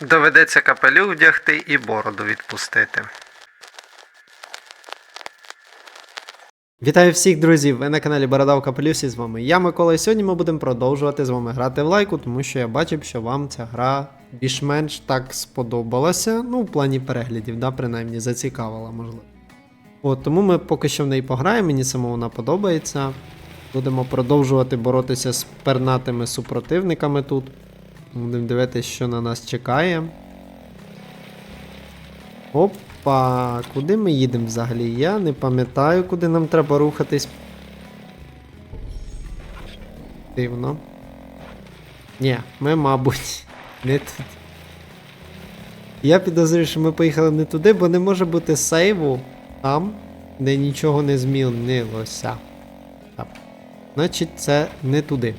Доведеться капелюх вдягти і бороду відпустити. Вітаю всіх друзів! Ви на каналі Бородав Капелюсі з вами я Микола, і сьогодні ми будемо продовжувати з вами грати в лайку, тому що я бачив, що вам ця гра більш-менш так сподобалася. Ну, в плані переглядів, да, принаймні зацікавила, можливо. От, тому ми поки що в неї пограємо, мені саме вона подобається. Будемо продовжувати боротися з пернатими супротивниками тут. Будемо дивитися, що на нас чекає. Опа, куди ми їдемо взагалі? Я не пам'ятаю, куди нам треба рухатись. Дивно. Ні, ми, мабуть, не тут. Я підозрюю, що ми поїхали не туди, бо не може бути сейву там, де нічого не змінилося. Так. Значить, це не туди.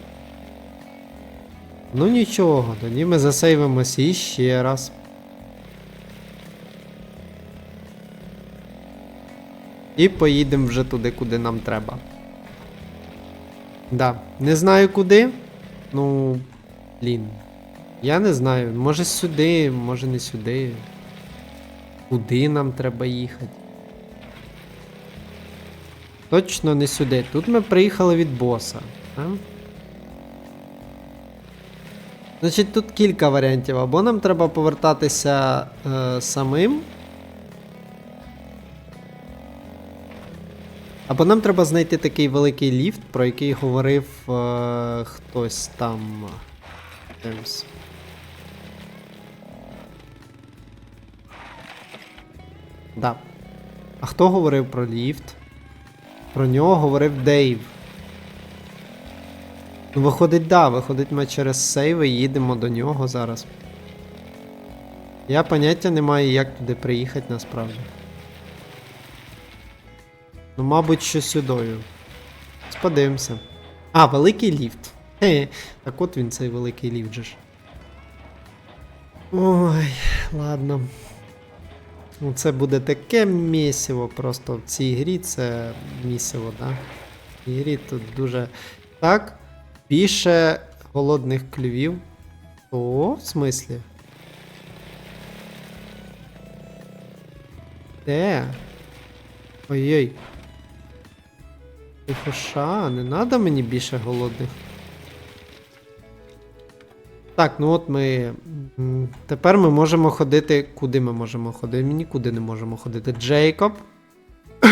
Ну нічого, тоді ми засейвимося іще раз. І поїдемо вже туди, куди нам треба. Да. Не знаю куди. Ну. Блін. Я не знаю. Може сюди, може не сюди. Куди нам треба їхати? Точно не сюди. Тут ми приїхали від боса. А? Значить, тут кілька варіантів. Або нам треба повертатися е, самим. Або нам треба знайти такий великий ліфт, про який говорив е, хтось там. Джеймс. Да. А хто говорив про ліфт? Про нього говорив Дейв. Ну, виходить, да, виходить, ми через сейви їдемо до нього зараз. Я поняття не маю, як туди приїхати насправді. Ну, мабуть, що сюдою. Сподивимося. А, великий ліфт. Хе, так от він цей великий ліфт же ж. Ой, ладно. Ну, це буде таке місиво просто в цій грі це місиво, да? В цій грі тут дуже. Так. Більше голодних клювів. О, в смислі? Де? Ой-ой. Тихоша, не надо мені більше голодних. Так, ну от ми. Тепер ми можемо ходити. Куди ми можемо ходити? Ми нікуди не можемо ходити. Джейкоб.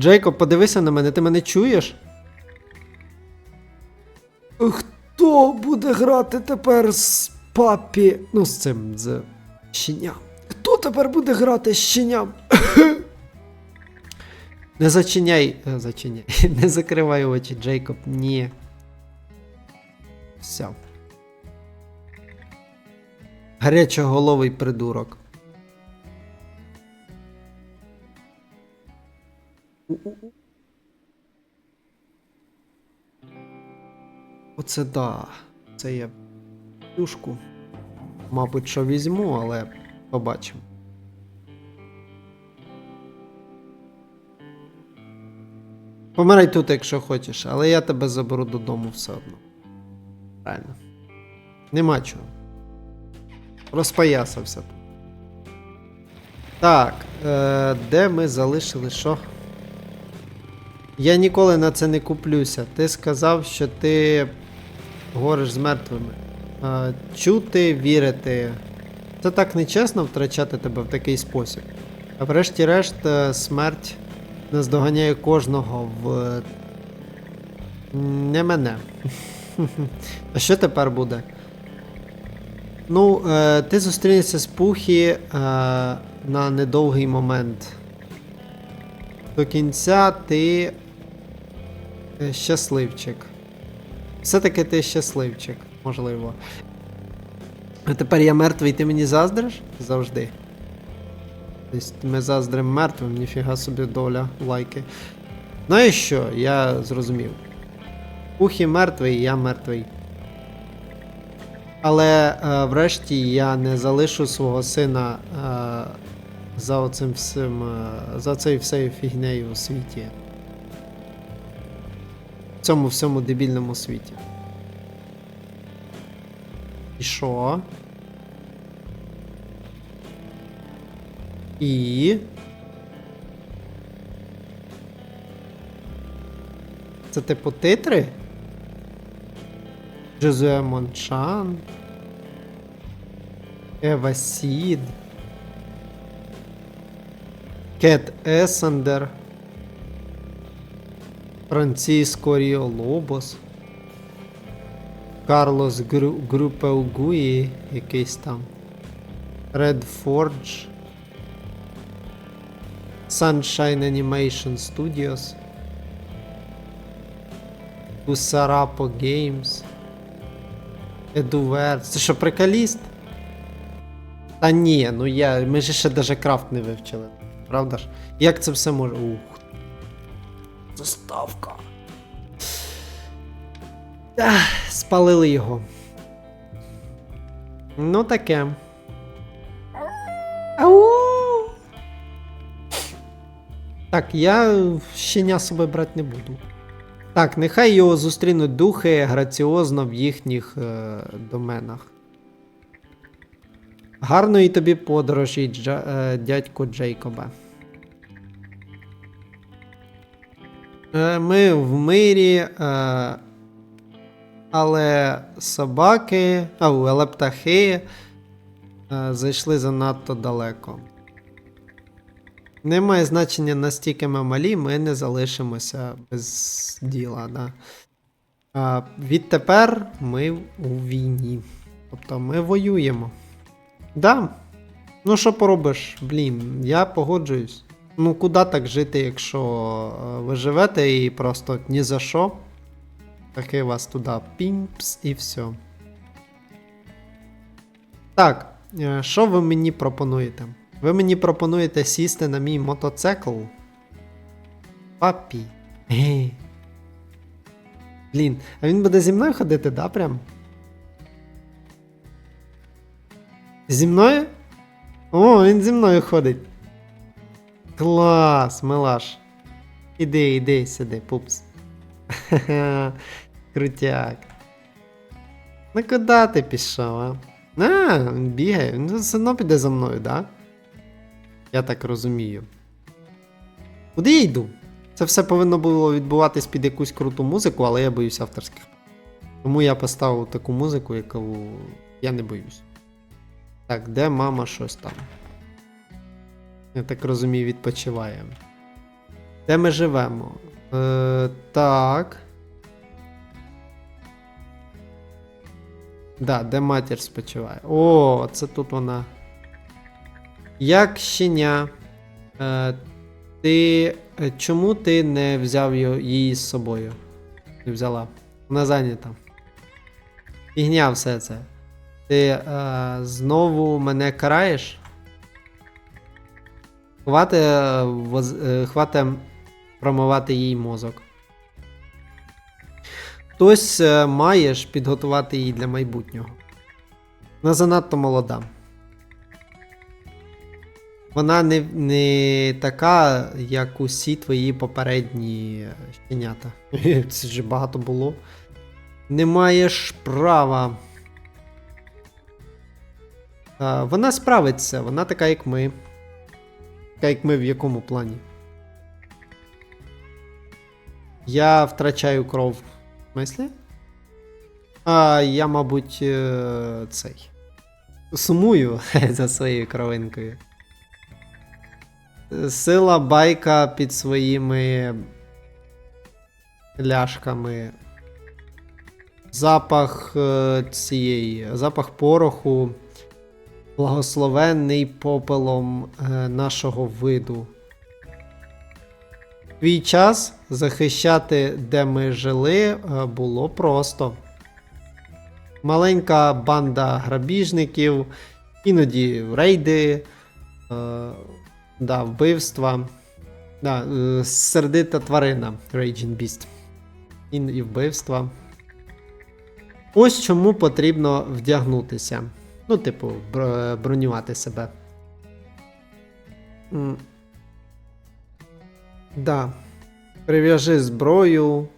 Джейкоб, подивися на мене, ти мене чуєш? Хто буде грати тепер з папі? Ну, з цим, з щеням. Хто тепер буде грати з щеням? Не зачиняй. е, Зачиняй. Не закривай очі, Джейкоб. Ні. Все. Гарячоголовий придурок. У-у-у. Оце да. Це я плюшку. Мабуть, що візьму, але побачимо. Помирай тут, якщо хочеш, але я тебе заберу додому все одно. Правильно. Нема чого. Розпоясався. Так, е, де ми залишили що? Я ніколи на це не куплюся. Ти сказав, що ти говориш з мертвими. Чути, вірити. Це так нечесно втрачати тебе в такий спосіб. А врешті-решт, е, смерть наздоганяє кожного в. Не мене. А що тепер буде? Ну, е, ти зустрінешся з Пухі е, на недовгий момент. До кінця ти щасливчик. Все-таки ти щасливчик, можливо. А тепер я мертвий, ти мені заздриш? Завжди. Тобто ми заздримо мертвим, ніфіга собі доля, лайки. Ну і що, я зрозумів. Пухі мертвий, я мертвий. Але е, врешті я не залишу свого сина е, за оцим всім. Е, за цією всею фігнею у світі цьому всьому дебільному світі. І що? І. Це типу титри? Джозуе Мончан. Ева Сід. Кет Есендер. Франциско Ріо Лобос. Карлос Гру... Групеугуї, якийсь там. Red Forge. Sunshine Animation Studios. Usarapo Games. Eduver. Це що, приколіст? Та ні, ну я. Ми ж ще даже крафт не вивчили. Правда ж? Як це все може. Ух. Ах, спалили його. Ну таке. Ау! Так, я щеня собою брати не буду. Так, нехай його зустрінуть духи граціозно в їхніх е, доменах. Гарної тобі подорожі, Джа, е, дядько Джейкобе. Е, ми в мирі, е, але собаки, а, але птахи е, зайшли занадто далеко. Немає значення настільки ми малі, ми не залишимося без діла. Да? А, відтепер ми у війні. Тобто ми воюємо. Да. Ну що поробиш? Блін, я погоджуюсь. Ну, куди так жити, якщо е, ви живете і просто ні за що. Таки вас туди пімпс і все. Так, е, що ви мені пропонуєте? Ви мені пропонуєте сісти на мій мотоцикл? Папі. Ге. Блін, а він буде зі мною ходити, да, прям? Зі мною? О, він зі мною ходить. Клас, милаш. Іди, іди, сиди, пупс. Крутяк. Ну куди ти пішов, а? А, він бігає, він все одно піде за мною, да? Я так розумію. Куди я йду? Це все повинно було відбуватись під якусь круту музику, але я боюсь авторських. Тому я поставив таку музику, яку я не боюсь. Так, де мама щось там? Я так розумію, відпочиває. Де ми живемо? Е, так. Да, де матір спочиває. О, це тут вона. Як щеня. Е, ти. е, Чому ти не взяв її з собою? Не взяла. Вона зайнята. Фігня все це. Ти е, знову мене караєш? Хвати, е, воз, е, хвати промивати їй мозок. Хтось е, маєш підготувати її для майбутнього. Вона занадто молода. Вона не, не така, як усі твої попередні щенята. Це ж багато було. Не маєш права. А, вона справиться, вона така, як ми. Така, як ми в якому плані? Я втрачаю кров. Смислі? А, я, мабуть, е, цей. Сумую за своєю кровинкою. Сила байка під своїми ляшками. Запах е, цієї. Запах пороху. Благословенний попелом е, нашого виду. Твій час захищати, де ми жили, е, було просто. Маленька банда грабіжників, іноді рейди, е, да, вбивства. Да, е, сердита тварина Raging Beast. І, і вбивства. Ось чому потрібно вдягнутися. Ну, типу, бронювати себе. Да. Прив'яжи зброю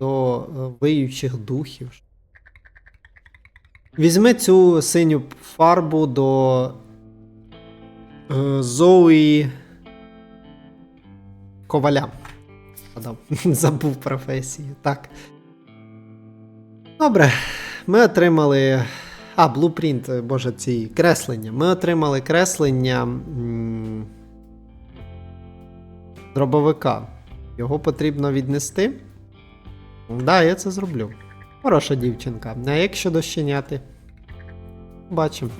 до е, виючих духів. Візьми цю синю фарбу до Е, Зоуї Коваля. Забув професію. Так. Добре. Ми отримали. А, блупринт, е, боже, ці креслення. Ми отримали креслення дробовика. Його потрібно віднести. Так, да, я це зроблю. Хороша дівчинка. А як щодо щеняти? Бачимо.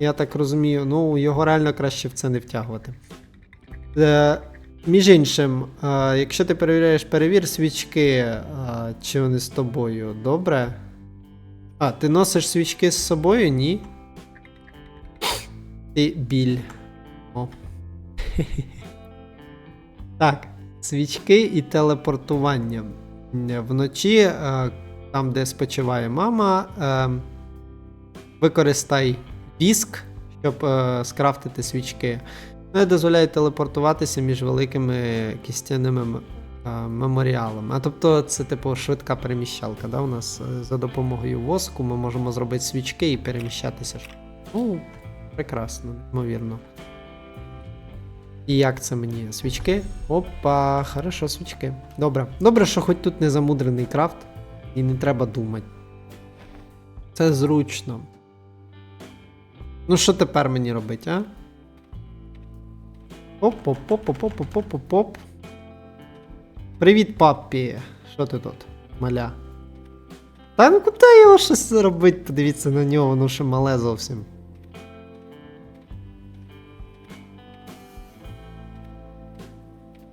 Я так розумію, ну його реально краще в це не втягувати. Е, між іншим, е, якщо ти перевіряєш, перевір свічки, е, чи вони з тобою, добре? А, ти носиш свічки з собою? Ні. Ти біль. О. Так, свічки і телепортування. Вночі, е, там, де спочиває мама, е, використай віск, щоб е, скрафтити свічки. Не дозволяє телепортуватися між великими кістяними меморіалами. А тобто це типу швидка переміщалка. Да? У нас за допомогою воску ми можемо зробити свічки і переміщатися. Ну, прекрасно, ймовірно. І як це мені? Свічки? Опа, хорошо, свічки. Добре. Добре, що хоч тут не замудрений крафт, і не треба думати. Це зручно. Ну, що тепер мені робити, а? Оп-оп-оп-оп-оп-оп-оп-оп. Привіт, папі. Що ти тут, маля? Та ну куди його щось робити? Подивіться на нього, воно ще мале зовсім.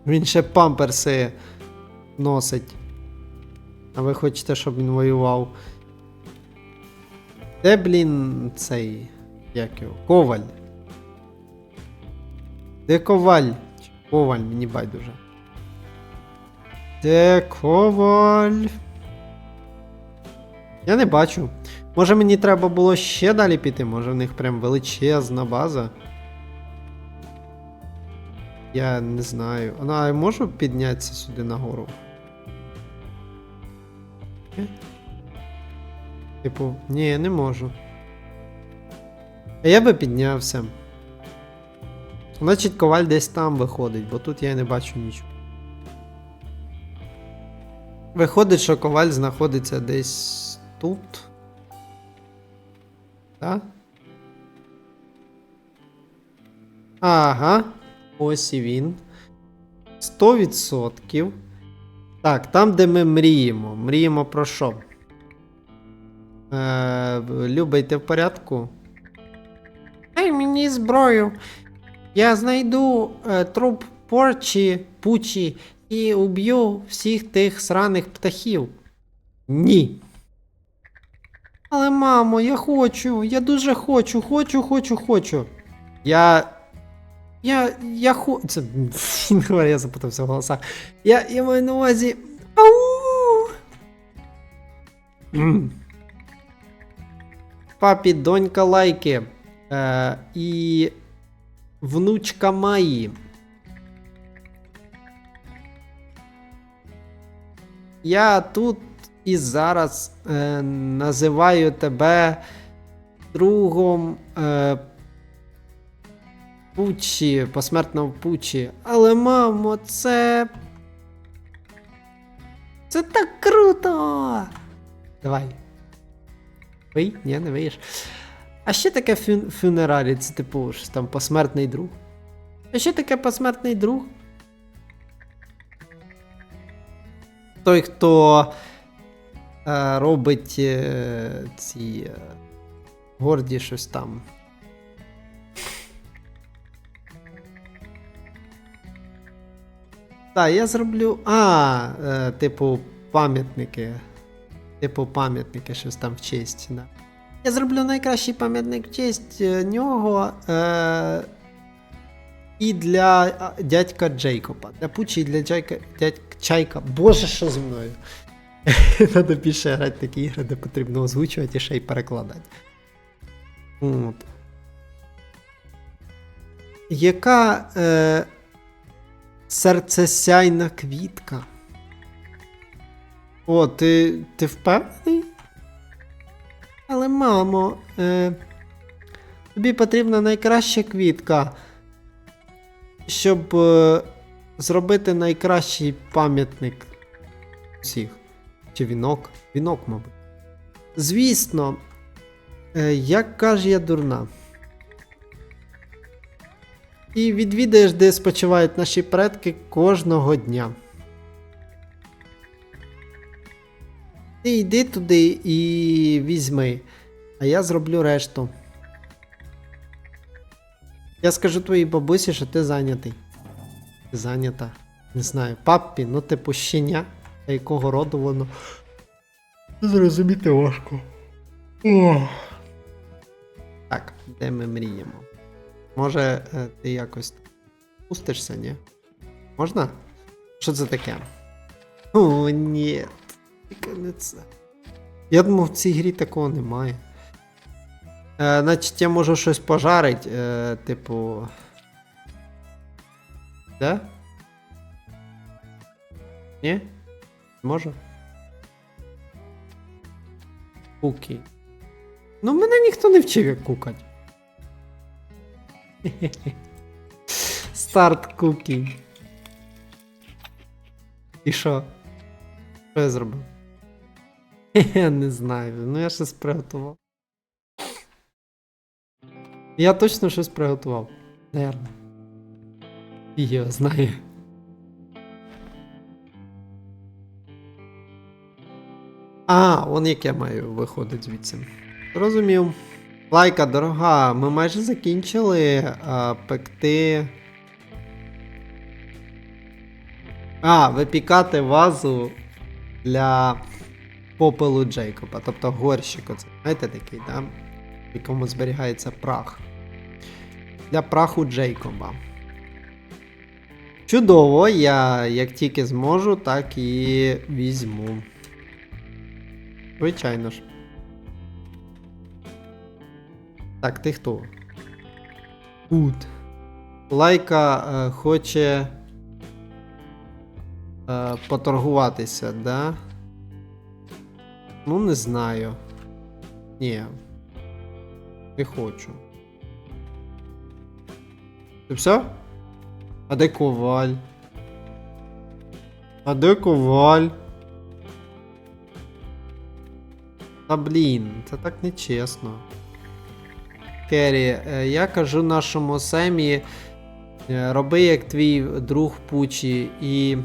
Він ще памперси носить. А ви хочете, щоб він воював? Де, блін, цей. Як його? Коваль. Де коваль? Коваль, мені байдуже. Де коваль? Я не бачу. Може мені треба було ще далі піти, може в них прям величезна база. Я не знаю. Ну, а я піднятися сюди нагору? Типу, ні, не можу. А я би піднявся. Значить, коваль десь там виходить, бо тут я не бачу нічого. Виходить, що коваль знаходиться десь тут. Так? Ага. Ось і він. 100%. Так, там, де ми мріємо. Мріємо про що? Е, Люба, ти в порядку? Дай мені зброю. Я знайду е, труп порчі, пучі і уб'ю всіх тих сраних птахів. Ні. Але, мамо, я хочу, я дуже хочу, хочу, хочу, хочу. Я. Я. Я хочу. Це. Я запутався в голосах. Я, я маю на увазі. Ау! М. Папі, донька лайки. Е, і внучка Маї. Я тут і зараз е, називаю тебе другом е, Пучі, посмертно Пучі. Але, мамо, це. Це так круто! Давай. Вий? Ні, не виєш. А ще таке фю- фюнерарі, це типу щось там посмертний друг. А ще таке посмертний друг. Той, хто е, робить е, ці е, горді щось там. Так, я зроблю. А, е, типу, пам'ятники. Типу, пам'ятники, щось там в честь. Да. Я зроблю найкращий пам'ятник в честь е, нього. Е, і для дядька Джейкоба. Для Пучі і для Джайка, дядька Чайка. Боже, що зі мною? Треба більше грати такі ігри, де потрібно озвучувати і ще й перекладати. От. Яка е, серцесяйна квітка? О, ти, ти впевнений? Але, мамо, е, Тобі потрібна найкраща квітка, щоб е, зробити найкращий пам'ятник всіх. Чи вінок? Вінок, мабуть. Звісно, е, як каже я дурна. І відвідаєш, де спочивають наші предки кожного дня. Ти йди туди і візьми, а я зроблю решту. Я скажу твоїй бабусі, що ти зайнятий. Ти зайнята. Не знаю, паппі, ну типу щеня, а якого роду воно. Зрозуміти важко. О. Так, де ми мріємо? Може, е, ти якось пустишся, ні? Можна? Що це таке? О, ні. Тільки не це. Я думав, в цій грі такого немає. Е, значить, я можу щось пожарити, е, типу. Да? Ні? Можу? Куки. Ну, мене ніхто не вчив, як кукать. Старт кукі. І що? Що я зробив? Я не знаю. Ну я щось приготував. Я точно щось приготував. Наверно. Я знаю. А, он як я маю виходить звідси. Розумів. Лайка, дорога, ми майже закінчили а, пекти. А, випікати вазу для попелу Джейкоба. Тобто горщик, оце, знаєте такий, да? в якому зберігається прах. Для праху Джейкоба. Чудово, я як тільки зможу, так і візьму. Звичайно ж. Так, ти хто? Тут. Лайка е, хоче е, поторгуватися, да? Ну, не знаю. Ні. Не хочу. Це все? А де коваль? А де коваль? Та блін, це так нечесно. Керрі, е, я кажу нашому Семі, е, роби як твій друг Пучі і.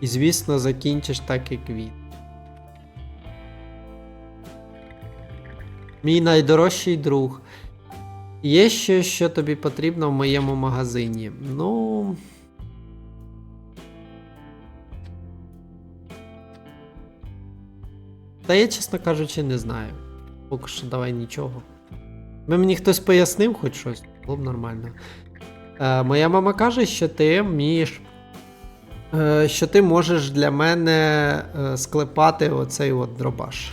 І звісно, закінчиш так, як він. Мій найдорожчий друг. Є щось, що тобі потрібно в моєму магазині. Ну. Та я, чесно кажучи, не знаю. Поки що давай нічого. Би мені хтось пояснив хоч щось, було б нормально. Е, моя мама каже, що ти вмієш. Е, що ти можеш для мене е, склепати оцей от дробаш.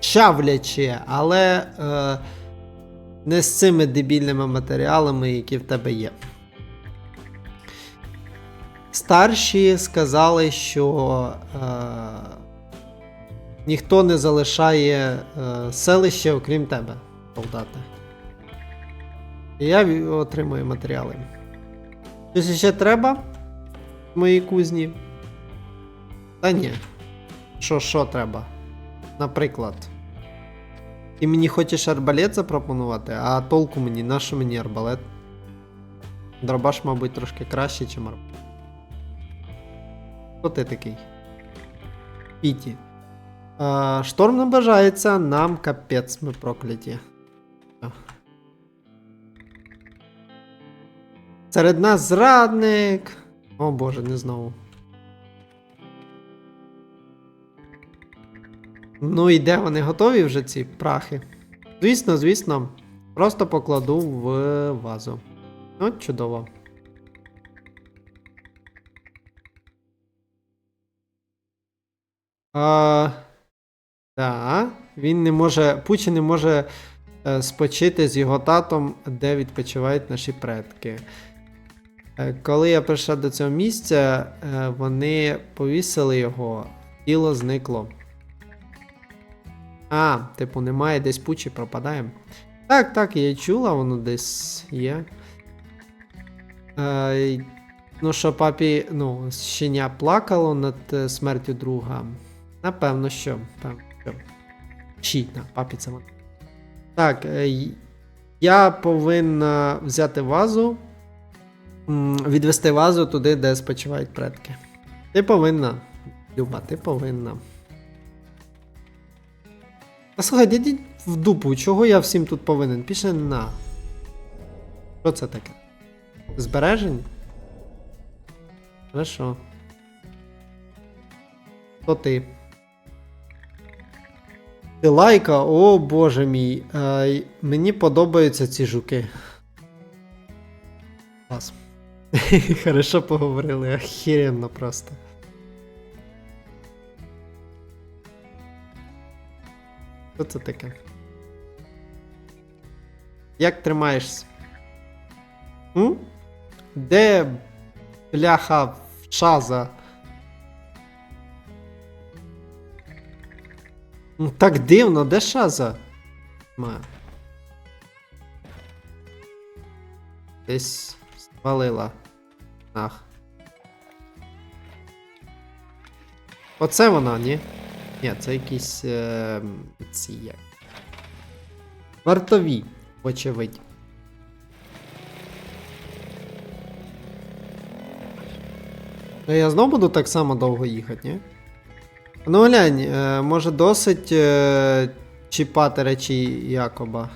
Чавляче, але е, не з цими дебільними матеріалами, які в тебе є. Старші сказали, що е, ніхто не залишає е, селище, окрім тебе, солдати. І я отримую матеріали. Щось ще треба в моїй кузні? Та ні. Що, що треба? Наприклад. Ти мені хочеш арбалет запропонувати, а толку мені, нащо мені арбалет? Дробаш, мабуть, трошки краще, ніж арбалет. Хто ти такий? Піті. А, шторм наближається, нам капець, ми прокляті. Серед нас зрадник. О боже, не знову. Ну і де вони готові вже ці прахи? Звісно, звісно, просто покладу в вазу. От чудово. А, да, він не може. Пучі не може е, спочити з його татом, де відпочивають наші предки. Е, коли я прийшла до цього місця, е, вони повісили його, тіло зникло. А, типу, немає, десь пучі пропадає. Так, так, я чула, воно десь є. Е, ну, що папі, ну, щеня плакало над смертю друга. Напевно, що. Певно, що. Щі, на, папі це воно. Так, е, я повинна взяти вазу, відвести вазу туди, де спочивають предки. Ти повинна. Люба, ти повинна. А слухай, дідіть в дупу, чого я всім тут повинен? Пішли на. Що це таке? Збереження? Хорошо. То ти. Ти лайка, о боже мій. Е, мені подобаються ці жуки. Клас. Хорошо поговорили, охеренно просто. Що це таке? Як тримаєшся? М? Де бляха шаза? Ну, Так дивно, де шаза? Ма. Десь спалила. Ах. Оце вона, ні? Ні, це якісь е, ці як. Вартові, вочевидь. Та я знов буду так само довго їхати, ні? Ну глянь, е, може досить е, чіпати речі Якоба.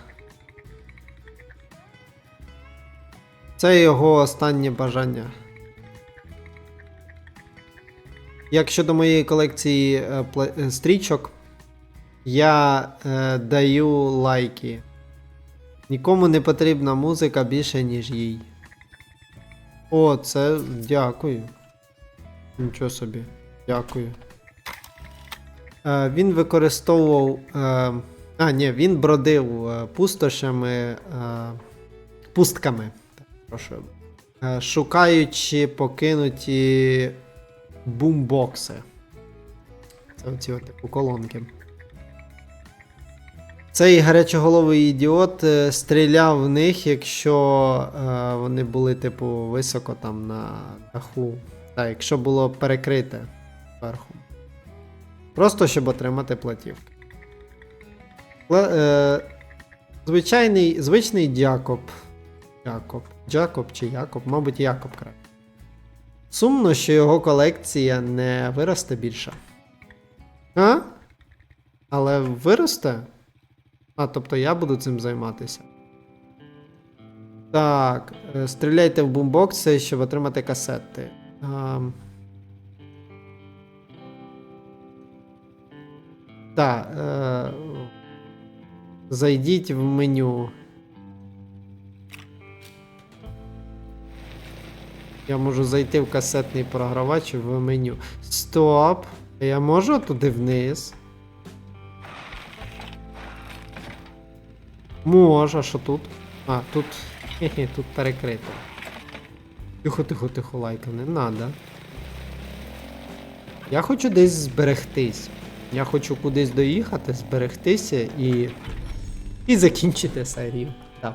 Це його останнє бажання. Як щодо моєї колекції е, стрічок, я е, даю лайки. Нікому не потрібна музика більше, ніж їй. О, це дякую. Нічого собі. Дякую. Е, він використовував. Е, а, ні, він бродив е, пустошами. Пустками. Прошу. Шукаючи покинуті бумбокси. Це оці от колонки. Цей гарячоголовий ідіот стріляв в них, якщо е, вони були, типу, високо там на даху. Так, якщо було перекрите зверху. Просто щоб отримати платівки. Е, звичайний, звичний Дякоб. Якоб. Джакоб чи Якоб, мабуть, Якоб краще. Сумно, що його колекція не виросте більше. А? Але виросте? А, тобто я буду цим займатися. Так, е, стріляйте в бумбокси, щоб отримати касети. Ам. Так. Е... Зайдіть в меню. Я можу зайти в касетний програвач в меню. Стоп! Я можу туди вниз? Можу, а що тут? А, тут. Тут перекрито. Тихо, тихо, тихо, лайка, не надо. Я хочу десь зберегтись. Я хочу кудись доїхати, зберегтися і. І закінчити серію. Так.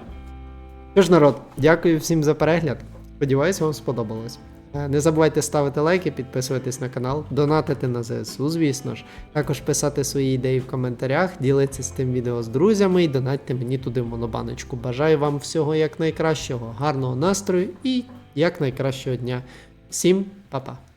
Тож, народ, дякую всім за перегляд. Сподіваюсь, вам сподобалось. Е, Не забувайте ставити лайки, підписуватись на канал, донатити на ЗСУ, звісно ж. Також писати свої ідеї в коментарях, ділитися з тим відео з друзями і донатьте мені туди в монобаночку. Бажаю вам всього як найкращого, гарного настрою і як найкращого дня. Всім па-па!